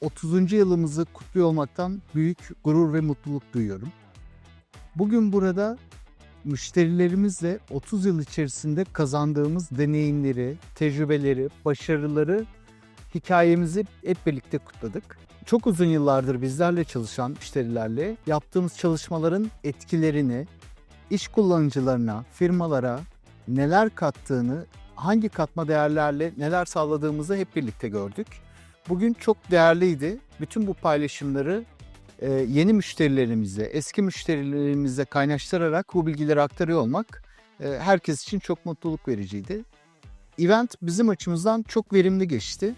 ...30. yılımızı kutluyor olmaktan büyük gurur ve mutluluk duyuyorum. Bugün burada müşterilerimizle 30 yıl içerisinde kazandığımız deneyimleri, tecrübeleri, başarıları, hikayemizi hep birlikte kutladık. Çok uzun yıllardır bizlerle çalışan müşterilerle yaptığımız çalışmaların etkilerini iş kullanıcılarına, firmalara neler kattığını, hangi katma değerlerle neler sağladığımızı hep birlikte gördük. Bugün çok değerliydi. Bütün bu paylaşımları e, yeni müşterilerimize, eski müşterilerimize kaynaştırarak bu bilgileri aktarıyor olmak e, herkes için çok mutluluk vericiydi. Event bizim açımızdan çok verimli geçti.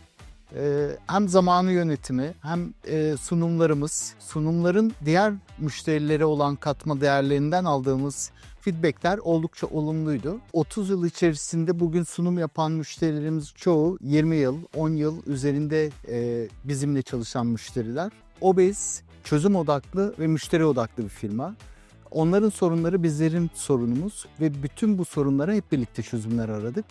E, hem zamanı yönetimi hem e, sunumlarımız, sunumların diğer müşterilere olan katma değerlerinden aldığımız feedbackler oldukça olumluydu. 30 yıl içerisinde bugün sunum yapan müşterilerimiz çoğu 20 yıl, 10 yıl üzerinde e, bizimle çalışan müşteriler. Obez, çözüm odaklı ve müşteri odaklı bir firma. Onların sorunları bizlerin sorunumuz ve bütün bu sorunlara hep birlikte çözümler aradık.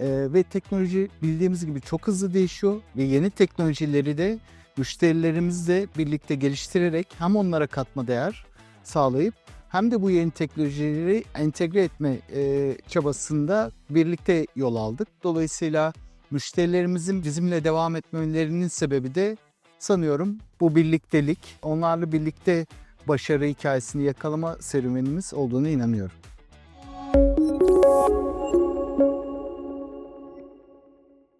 Ee, ve teknoloji bildiğimiz gibi çok hızlı değişiyor ve yeni teknolojileri de müşterilerimizle birlikte geliştirerek hem onlara katma değer sağlayıp hem de bu yeni teknolojileri entegre etme e, çabasında birlikte yol aldık. Dolayısıyla müşterilerimizin bizimle devam etmelerinin sebebi de sanıyorum bu birliktelik, onlarla birlikte başarı hikayesini yakalama serüvenimiz olduğuna inanıyorum.